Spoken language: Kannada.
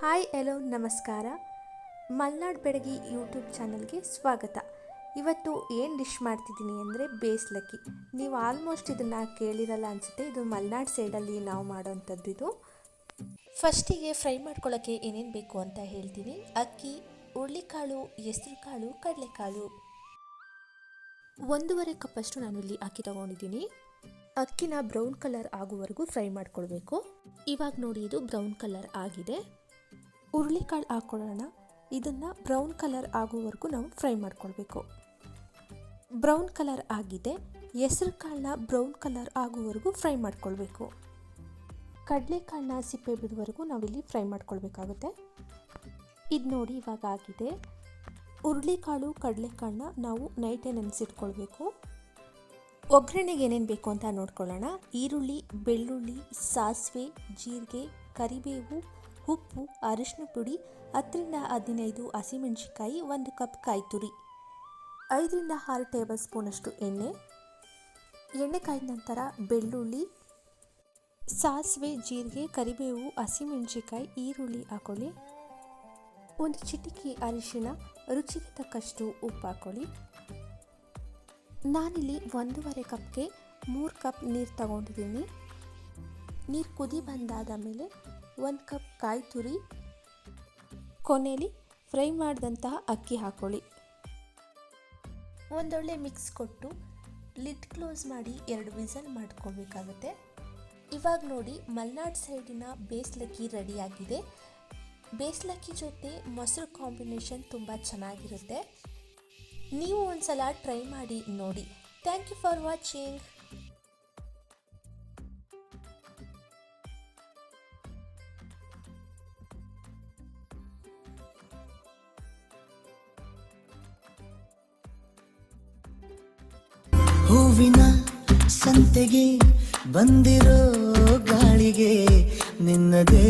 ಹಾಯ್ ಎಲ್ಲೋ ನಮಸ್ಕಾರ. ಮಲ್ನಾಡ್ ಬೆಡಗಿ ಯೂಟ್ಯೂಬ್ ಚಾನಲ್ಗೆ ಸ್ವಾಗತ. ಇವತ್ತು ಏನು ಡಿಶ್ ಮಾಡ್ತಿದ್ದೀನಿ ಅಂದರೆ ಬೇಸ್ಲಕ್ಕಿ. ನೀವು ಆಲ್ಮೋಸ್ಟ್ ಇದನ್ನು ಕೇಳಿರಲ್ಲ ಅನಿಸುತ್ತೆ. ಇದು ಮಲ್ನಾಡ್ ಸೈಡಲ್ಲಿ ನಾವು ಮಾಡೋವಂಥದ್ದು ಇದು. ಫಸ್ಟಿಗೆ ಫ್ರೈ ಮಾಡ್ಕೊಳ್ಳೋಕ್ಕೆ ಏನೇನು ಬೇಕು ಅಂತ ಹೇಳ್ತೀನಿ. ಅಕ್ಕಿ, ಹುರುಳಿಕಾಳು, ಹೆಸರುಕಾಳು, ಕಡಲೆಕಾಳು. ಒಂದೂವರೆ ಕಪ್ಪಷ್ಟು ನಾನು ಇಲ್ಲಿ ಅಕ್ಕಿ ತಗೊಂಡಿದ್ದೀನಿ. ಅಕ್ಕಿನ ಬ್ರೌನ್ ಕಲರ್ ಆಗುವವರೆಗೂ ಫ್ರೈ ಮಾಡ್ಕೊಳ್ಬೇಕು. ಇವಾಗ ನೋಡಿ ಇದು ಬ್ರೌನ್ ಕಲರ್ ಆಗಿದೆ. ಹುರುಳಿಕಾಳು ಹಾಕ್ಕೊಳ್ಳೋಣ ಇದನ್ನು ಬ್ರೌನ್ ಕಲರ್ ಆಗೋವರೆಗೂ ನಾವು ಫ್ರೈ ಮಾಡ್ಕೊಳ್ಬೇಕು. ಬ್ರೌನ್ ಕಲರ್ ಆಗಿದೆ. ಹೆಸರು ಕಾಳನ್ನ ಬ್ರೌನ್ ಕಲರ್ ಆಗುವವರೆಗೂ ಫ್ರೈ ಮಾಡ್ಕೊಳ್ಬೇಕು. ಕಡಲೆಕಾಳನ್ನ ಸಿಪ್ಪೆ ಬಿಡುವವರೆಗೂ ನಾವಿಲ್ಲಿ ಫ್ರೈ ಮಾಡ್ಕೊಳ್ಬೇಕಾಗುತ್ತೆ. ಇದು ನೋಡಿ ಇವಾಗ ಆಗಿದೆ. ಹುರುಳಿಕಾಳು, ಕಡಲೆಕಾಳನ್ನ ನಾವು ನೈಟೇ ನೆನೆಸಿಟ್ಕೊಳ್ಬೇಕು. ಒಗ್ಗರಣೆಗೆ ಏನೇನು ಬೇಕು ಅಂತ ನೋಡ್ಕೊಳ್ಳೋಣ. ಈರುಳ್ಳಿ, ಬೆಳ್ಳುಳ್ಳಿ, ಸಾಸಿವೆ, ಜೀರಿಗೆ, ಕರಿಬೇವು ಉಪ್ಪು, ಅರಿಶಿನ ಪುಡಿ, ಹತ್ತರಿಂದ ಹದಿನೈದು ಹಸಿಮೆಣಸಿಕಾಯಿ ಒಂದು ಕಪ್ ಕಾಯಿ ತುರಿ ಐದರಿಂದ ಆರು ಟೇಬಲ್ ಸ್ಪೂನಷ್ಟು ಎಣ್ಣೆ. ಎಣ್ಣೆ ಕಾಯ್ದ ನಂತರ ಬೆಳ್ಳುಳ್ಳಿ, ಸಾಸಿವೆ, ಜೀರಿಗೆ, ಕರಿಬೇವು ಹಸಿಮೆಣಸಿಕಾಯಿ ಈರುಳ್ಳಿ ಹಾಕೊಳ್ಳಿ. ಒಂದು ಚಿಟಿಕೆ ಅರಿಶಿಣ, ರುಚಿಗೆ ತಕ್ಕಷ್ಟು ಉಪ್ಪು ಹಾಕೊಳ್ಳಿ. ನಾನಿಲ್ಲಿ ಒಂದೂವರೆ ಕಪ್ಗೆ ಮೂರು ಕಪ್ ನೀರು ತಗೊಂಡಿದ್ದೀನಿ. ನೀರು ಕುದಿ ಬಂದಾದ ಮೇಲೆ ಒಂದು ಕಪ್ ಕಾಯಿ ತುರಿ ಕೊನೆಯಲ್ಲಿ ಫ್ರೈ ಮಾಡಿದಂತಹ ಅಕ್ಕಿ ಹಾಕೊಳ್ಳಿ. ಒಂದೊಳ್ಳೆ ಮಿಕ್ಸ್ ಕೊಟ್ಟು ಲಿಡ್ ಕ್ಲೋಸ್ ಮಾಡಿ ಎರಡು ವಿಸಲ್ ಮಾಡ್ಕೋಬೇಕಾಗುತ್ತೆ. ಇವಾಗ ನೋಡಿ ಮಲ್ನಾಡ್ ಸೈಡಿನ ಬೇಸ್ಲಕ್ಕಿ ರೆಡಿಯಾಗಿದೆ. ಬೇಸ್ಲಕ್ಕಿ ಜೊತೆ ಮೊಸರು ಕಾಂಬಿನೇಷನ್ ತುಂಬ ಚೆನ್ನಾಗಿರುತ್ತೆ. ನೀವು ಒಂದ್ಸಲ ಟ್ರೈ ಮಾಡಿ ನೋಡಿ. Thank you for watching. ಹೂವಿನ ಸಂತೆಗೆ ಬಂದಿರೋ ಗಾಳಿಗೆ ನಿನ್ನದೇ